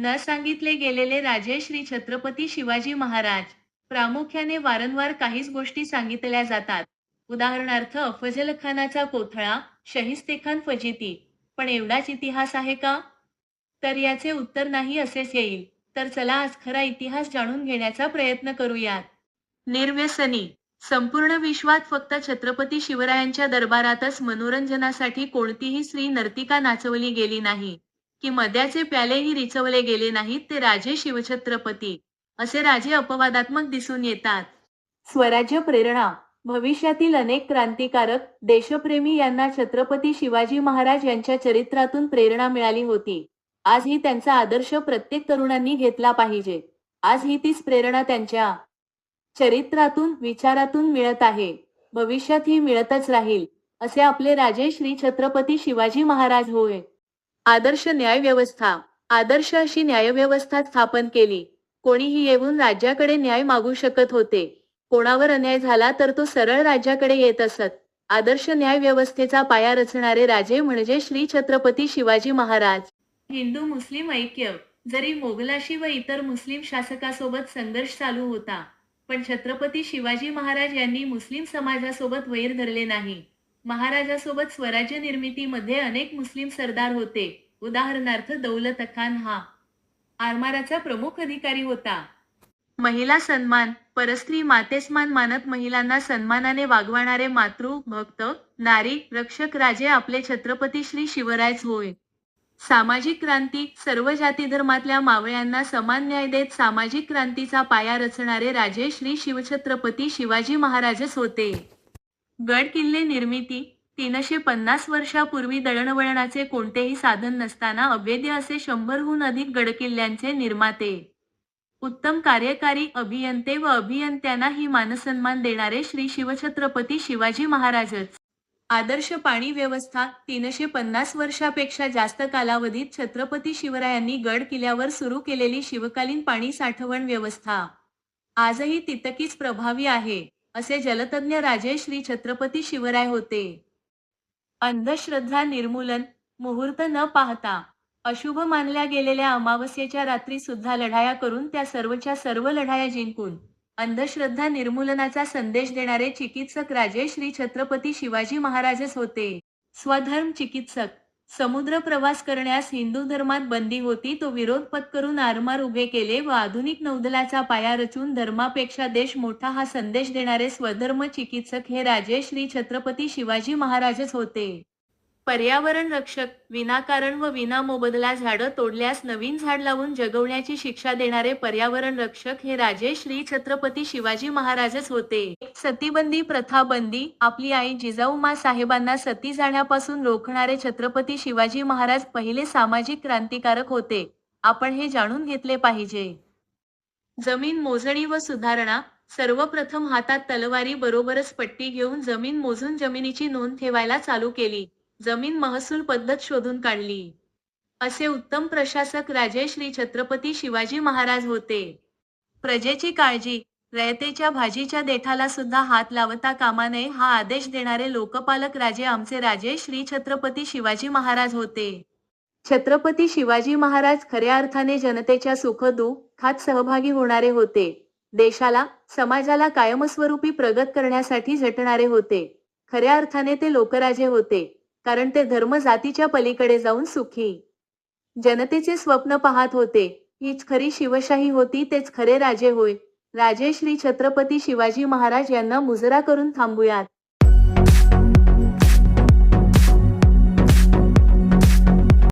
न सांगितले गेलेले राजे श्री छत्रपती शिवाजी महाराज प्रामुख्याने वारंवार काहीच गोष्टी सांगितल्या जातात. उदाहरणार्थ अफजल खानाचा कोथळा शहिस्तेखान फजिती. पण एवढाच इतिहास आहे का? तर याचे उत्तर नाही असेच येईल. तर चला आज खरा इतिहास जाणून घेण्याचा प्रयत्न करूयात. निर्व्यसनी संपूर्ण विश्वात फक्त छत्रपती शिवरायांच्या दरबारातच मनोरंजनासाठी कोणतीही स्त्री नर्तिका नाचवली गेली नाही. की मद्याचे प्यालेही रिचवले गेले नाहीत ते राजे शिवछत्रपती. असे राजे अपवादात्मक दिसून येतात. स्वराज्य प्रेरणा. भविष्यातील अनेक क्रांतिकारक देशप्रेमी यांना छत्रपती शिवाजी महाराज यांच्या चरित्रातून प्रेरणा मिळाली होती. आजही त्यांचा आदर्श प्रत्येक तरुणांनी घेतला पाहिजे. आजही तीच प्रेरणा त्यांच्या चरित्रातून विचारातून मिळत आहे. भविष्यात ही मिळतच राहील असे आपले राजे श्री छत्रपती शिवाजी महाराज होय. आदर्श न्याय व्यवस्था आदर्श अशी न्यायव्यवस्था स्थापन केली. कोणीही येऊन राज्याकडे न्याय मागू शकत होते. कोणावर अन्याय झाला तर तो सरळ राज्याकडे येत असत. आदर्श न्याय व्यवस्थेचा पाया रचणारे राजे म्हणजे श्री छत्रपती शिवाजी महाराज. हिंदू मुस्लिम ऐक्य. जरी मोगलाशी व इतर मुस्लिम शासकासोबत संघर्ष चालू होता पण छत्रपती शिवाजी महाराज यांनी मुस्लिम समाजासोबत वैर धरले नाही. महाराजासोबत स्वराज्य निर्मितीमध्ये अनेक मुस्लिम सरदार होते. उदाहरणार्थ दौलत खान हा. आरमाराचा प्रमुख अधिकारी होता. महिला सन्मान परस्त्री मातेसमान मानत महिलांना सन्मानाने वागवणारे मातृ भक्त नारी रक्षक राजे आपले छत्रपती श्री शिवरायच होय. सामाजिक क्रांती सर्व जाती धर्मातल्या मावळ्यांना समान न्याय देत सामाजिक क्रांतीचा पाया रचणारे राजे श्री शिवछत्रपती शिवाजी महाराजच होते. गड किल्ले निर्मिती तीनशे पन्नास वर्षापूर्वी दळणवळणाचे कोणतेही साधन नसताना अभेद्य असे शंभरहून अधिक गडकिल्ल्यांचे निर्माते. उत्तम कार्यकारी अभियंते व अभियंत्यांना ही मानसन्मान देणारे श्री शिवछत्रपती शिवाजी महाराजच. आदर्श पाणी व्यवस्था तीनशे पन्नास वर्षापेक्षा जास्त कालावधीत छत्रपती शिवरायांनी गड किल्ल्यावर सुरू केलेली शिवकालीन पाणी साठवण व्यवस्था. आजही तितकीच प्रभावी आहे. असे जलतज्ञ राजे श्री छत्रपती शिवराय होते. अंधश्रद्धा निर्मूलन मुहूर्त न पाहता अशुभ मानल्या गेलेल्या अमावस्येच्या रात्री सुद्धा लढाया करून त्या सर्वच्या सर्व लढाया जिंकून अंधश्रद्धा निर्मूलनाचा संदेश देणारे चिकित्सक राजे श्री छत्रपती शिवाजी महाराजच होते. स्वधर्म चिकित्सक समुद्र प्रवास करण्यास हिंदू धर्मात बंदी होती तो विरोध पत्करून आरमार उभे केले व आधुनिक नौदलाचा पाया रचून धर्मापेक्षा देश मोठा हा संदेश देणारे स्वधर्म चिकित्सक हे राजे श्री छत्रपती शिवाजी महाराजच होते. पर्यावरण रक्षक विनाकारण व विना मोबदला झाडं तोडल्यास नवीन झाड लावून जगवण्याची शिक्षा देणारे पर्यावरण रक्षक हे राजे श्री छत्रपती शिवाजी महाराजच होते. सतीबंदी प्रथा बंदी आपली आई जिजाऊमा साहेबांना सती जाण्यापासून रोखणारे छत्रपती शिवाजी महाराज पहिले सामाजिक क्रांतिकारक होते. आपण हे जाणून घेतले पाहिजे. जमीन मोजणी व सुधारणा सर्वप्रथम हातात तलवारी बरोबरच पट्टी घेऊन जमीन मोजून जमिनीची नोंद ठेवायला चालू केली. जमीन महसूल पद्धत शोधून काढली. असे उत्तम प्रशासक राजे श्री छत्रपती शिवाजी महाराज होते. प्रजेची काळजी रयतेच्या भाजीच्या देठाला सुद्धा हात लावता कामा नये हा आदेश देणारे लोकपालक राजे आमचे राजे श्री छत्रपती शिवाजी महाराज होते. छत्रपती शिवाजी महाराज खऱ्या अर्थाने जनतेच्या सुखदुःखात सहभागी होणारे होते. देशाला समाजाला कायमस्वरूपी प्रगत करण्यासाठी झटणारे होते. खऱ्या अर्थाने ते लोकराजे होते. कारण ते धर्म जातीच्या पलीकडे जाऊन सुखी. जनतेचे स्वप्न पाहत होते. हीच खरी शिवशाही होती तेच खरे राजे होय. राजे श्री छत्रपती शिवाजी महाराज यांना मुजरा करून थांबूयात.